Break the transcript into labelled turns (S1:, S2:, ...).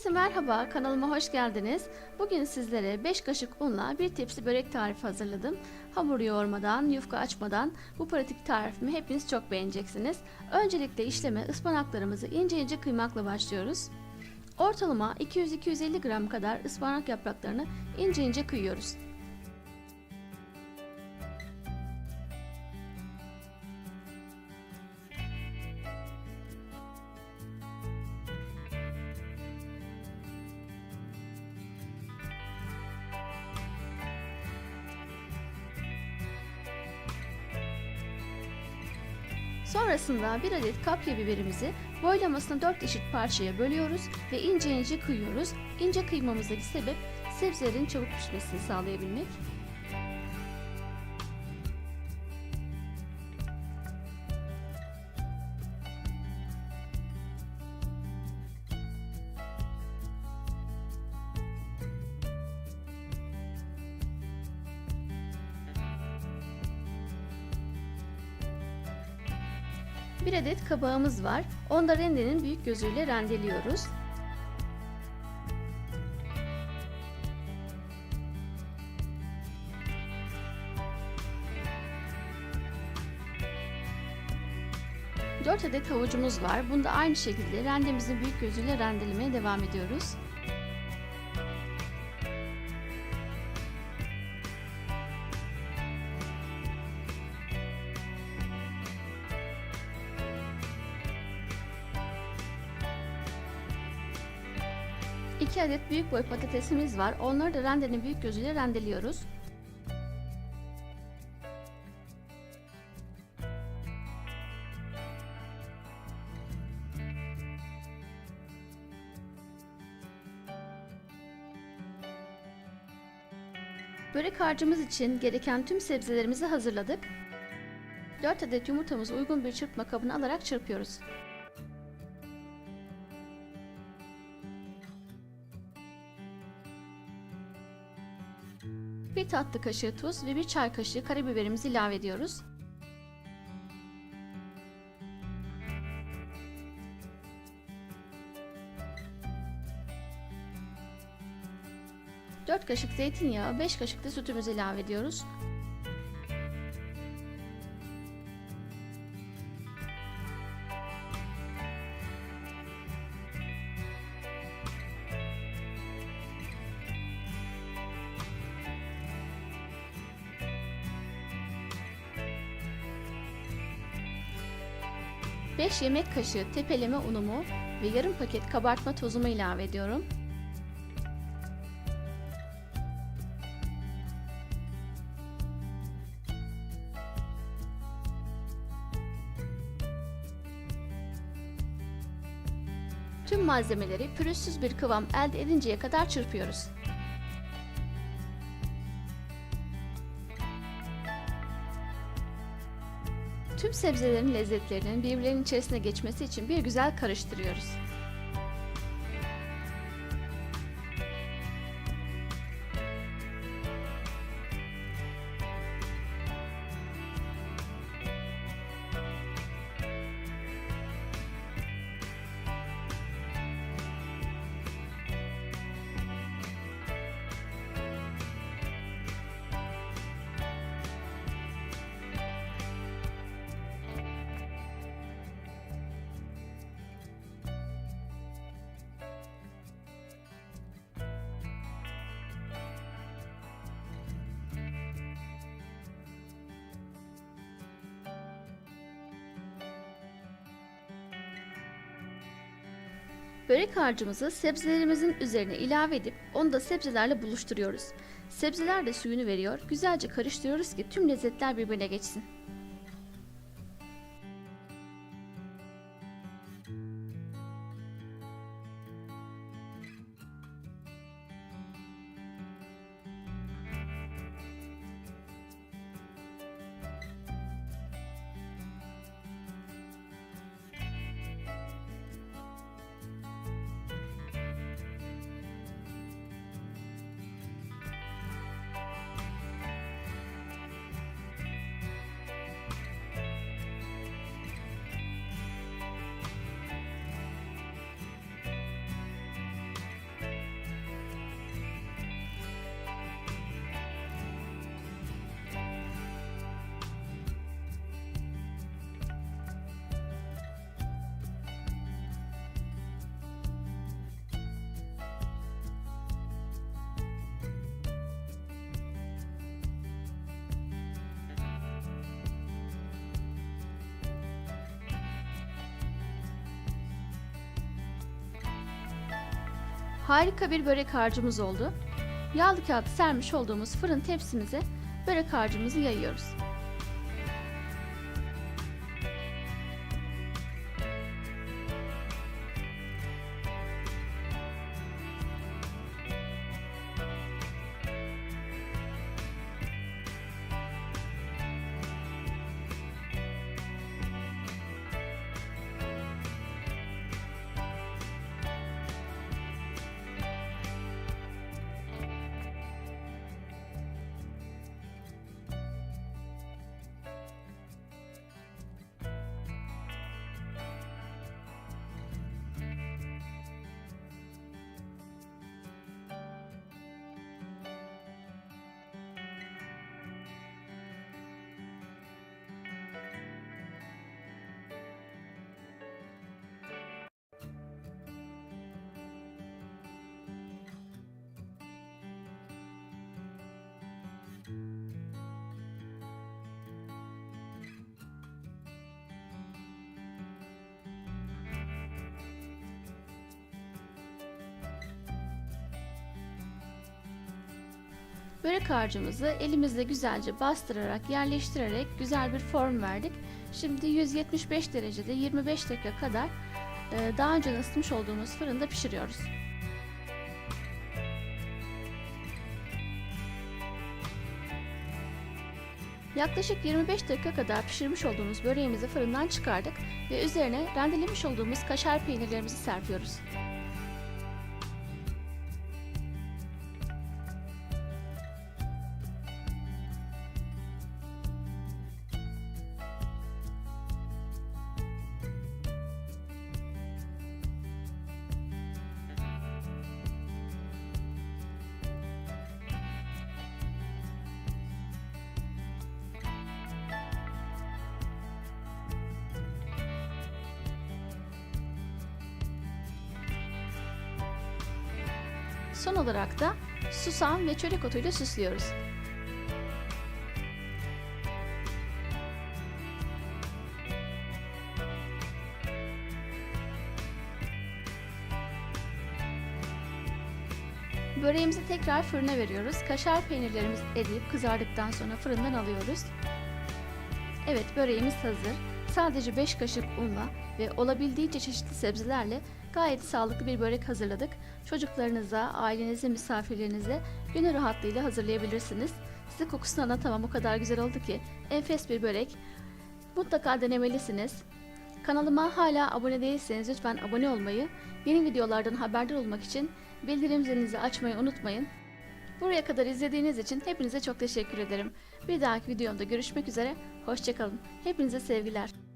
S1: Herkese merhaba, kanalıma hoş geldiniz. Bugün sizlere 5 kaşık unla bir tepsi börek tarifi hazırladım. Hamur yoğurmadan, yufka açmadan bu pratik tarifimi hepiniz çok beğeneceksiniz. Öncelikle işleme ıspanaklarımızı ince ince kıymakla başlıyoruz. Ortalama 200-250 gram kadar ıspanak yapraklarını ince ince kıyıyoruz. Sonrasında bir adet kapya biberimizi boylamasına 4 eşit parçaya bölüyoruz ve ince ince kıyıyoruz. İnce kıymamızdaki sebep sebzelerin çabuk pişmesini sağlayabilmek. Bir adet kabağımız var. Onu da rendenin büyük gözüyle rendeliyoruz. Dört adet havucumuz var. Bunu da aynı şekilde rendemizin büyük gözüyle rendelemeye devam ediyoruz. İki adet büyük boy patatesimiz var. Onları da rendenin büyük gözüyle rendeliyoruz. Börek harcımız için gereken tüm sebzelerimizi hazırladık. 4 adet yumurtamızı uygun bir çırpma kabına alarak çırpıyoruz. Bir tatlı kaşığı tuz ve bir çay kaşığı karabiberimizi ilave ediyoruz. Dört kaşık zeytinyağı, 5 kaşık da sütümüzü ilave ediyoruz. Beş yemek kaşığı tepeleme unumu ve yarım paket kabartma tozumu ilave ediyorum. Tüm malzemeleri pürüzsüz bir kıvam elde edinceye kadar çırpıyoruz. Tüm sebzelerin lezzetlerinin birbirlerinin içerisine geçmesi için bir güzel karıştırıyoruz. Börek harcımızı sebzelerimizin üzerine ilave edip onu da sebzelerle buluşturuyoruz. Sebzeler de suyunu veriyor. Güzelce karıştırıyoruz ki tüm lezzetler birbirine geçsin. Harika bir börek harcımız oldu. Yağlı kağıt sermiş olduğumuz fırın tepsimize börek harcımızı yayıyoruz. Börek harcımızı elimizle güzelce bastırarak yerleştirerek güzel bir form verdik. Şimdi 175 derecede 25 dakika kadar e, daha önce ısıtmış olduğumuz fırında pişiriyoruz. Yaklaşık 25 dakika kadar pişirmiş olduğumuz böreğimizi fırından çıkardık ve üzerine rendelemiş olduğumuz kaşar peynirlerimizi serpiyoruz. Son olarak da susam ve çörek otuyla süslüyoruz. Böreğimizi tekrar fırına veriyoruz. Kaşar peynirlerimizi eriyip kızardıktan sonra fırından alıyoruz. Evet böreğimiz hazır. Sadece 5 kaşık unla ve olabildiğince çeşitli sebzelerle gayet sağlıklı bir börek hazırladık. Çocuklarınıza, ailenize, misafirlerinize gönül rahatlığıyla hazırlayabilirsiniz. Size kokusunu anlatamam o kadar güzel oldu ki. Enfes bir börek. Mutlaka denemelisiniz. Kanalıma hala abone değilseniz lütfen abone olmayı, yeni videolardan haberdar olmak için bildirim zilinizi açmayı unutmayın. Buraya kadar izlediğiniz için hepinize çok teşekkür ederim. Bir dahaki videomda görüşmek üzere, hoşçakalın. Hepinize sevgiler.